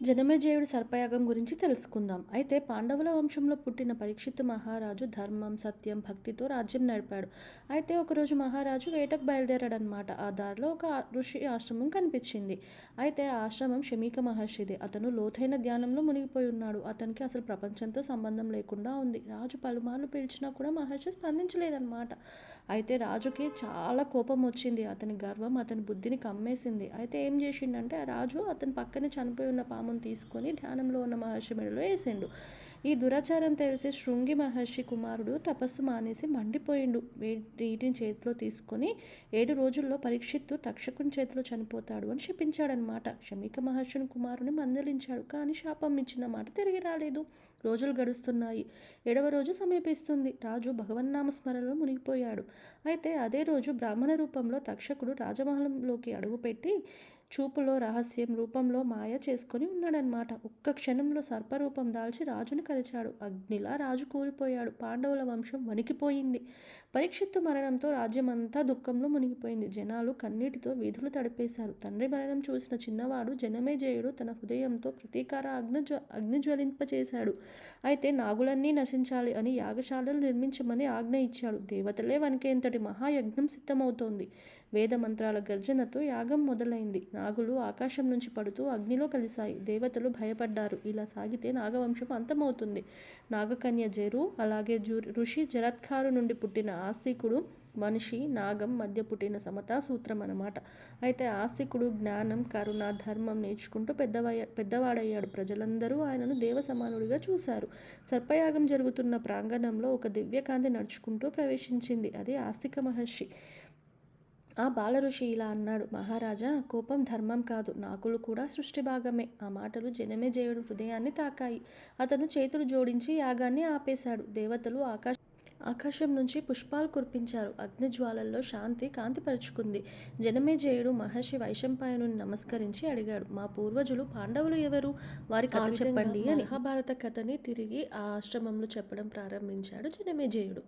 జనమేజయుడు సర్పయాగం గురించి తెలుసుకుందాం. అయితే పాండవుల వంశంలో పుట్టిన పరీక్షిత్ మహారాజు ధర్మం సత్యం భక్తితో రాజ్యం నడిపాడు. అయితే ఒకరోజు మహారాజు వేటకు బయలుదేరాడనమాట ఆ దారిలో ఒక ఋషి ఆశ్రమం కనిపించింది. అయితే ఆ ఆశ్రమం శమీక మహర్షిది. అతను లోతైన ధ్యానంలో మునిగిపోయి ఉన్నాడు. అతనికి అసలు ప్రపంచంతో సంబంధం లేకుండా ఉంది. రాజు పలుమార్లు పిలిచినా కూడా మహర్షి స్పందించలేదన్నమాట. అయితే రాజుకి చాలా కోపం వచ్చింది. అతని గర్వం అతని బుద్ధిని కమ్మేసింది. అయితే ఏం చేసిండంటే ఆ రాజు అతని పక్కనే చనిపోయి ఉన్న పాము పామును తీసుకొని ధ్యానంలో ఉన్న మహర్షి మెడలో వేసిండు. ఈ దురాచారం తెలిసి శృంగి మహర్షి కుమారుడు తపస్సు మానేసి మండిపోయిండు. వీటిని చేతిలో తీసుకొని ఏడు రోజుల్లో పరీక్షిత్తు తక్షకుని చేతిలో చనిపోతాడు అని శపించాడనమాట శమిక మహర్షిని కుమారుని మందలించాడు కానీ శాపం ఇచ్చిన మాట తిరిగి రాలేదు. రోజులు గడుస్తున్నాయి. ఏడవ రోజు సమీపిస్తుంది. రాజు భగవన్నామ స్మరణలో మునిగిపోయాడు. అయితే అదే రోజు బ్రాహ్మణ రూపంలో తక్షకుడు రాజమహలంలోకి అడుగుపెట్టి చూపులో రహస్యం రూపంలో మాయ చేసుకొని ఉన్నాడనమాట ఒక్క క్షణంలో సర్పరూపం దాల్చి రాజును కలిచాడు అగ్నిలా రాజు కూలిపోయాడు. పాండవుల వంశం వణికిపోయింది. పరీక్షిత్తు మరణంతో రాజ్యమంతా దుఃఖంలో మునిగిపోయింది. జనాలు కన్నీటితో వీధులు తడిపేశారు. తండ్రి మరణం చూసిన చిన్నవాడు జనమేజయుడు తన హృదయంతో ప్రతీకార అగ్నిజ్వ జ్వ అగ్ని జ్వలింపచేశాడు. అయితే నాగులన్నీ నశించాలి అని యాగశాలలు నిర్మించమని ఆజ్ఞ ఇచ్చాడు. దేవతలే వనికేంతటి మహాయజ్ఞం సిద్ధమవుతోంది. వేద మంత్రాల గర్జనతో యాగం మొదలైంది. నాగులు ఆకాశం నుంచి పడుతూ అగ్నిలో కలిశాయి. దేవతలు భయపడ్డారు. ఇలా సాగితే నాగవంశం అంతమవుతుంది. నాగకన్య జరు అలాగే జు ఋషి జరత్కారు నుండి పుట్టిన ఆస్తికుడు మనిషి నాగం మధ్య పుట్టిన సమతా సూత్రం అన్నమాట. అయితే ఆస్తికుడు జ్ఞానం కరుణ ధర్మం నేర్చుకుంటూ పెద్దవయ పెద్దవాడయ్యాడు. ప్రజలందరూ ఆయనను దేవ సమానుడిగా చూశారు. సర్పయాగం జరుగుతున్న ప్రాంగణంలో ఒక దివ్యకాంతి నడుచుకుంటూ ప్రవేశించింది. అది ఆస్తిక మహర్షి. ఆ బాల ఋషి ఇలా అన్నాడు. మహారాజా కోపం ధర్మం కాదు. నాకులు కూడా సృష్టి భాగమే. ఆ మాటలు జనమే జయుడు హృదయాన్ని తాకాయి. అతను చేతులు జోడించి యాగాన్ని ఆపేశాడు. దేవతలు ఆకాశ ఆకాశం నుంచి పుష్పాలు కురిపించారు. అగ్నిజ్వాలల్లో శాంతి కాంతిపరుచుకుంది జనమేజయుడు మహర్షి వైశంపాయను నమస్కరించి అడిగాడు. మా పూర్వజులు పాండవులు ఎవరు? వారి కథ చెప్పండి అని. మహాభారత కథని తిరిగి ఆ ఆశ్రమంలో చెప్పడం ప్రారంభించాడు జనమేజయుడు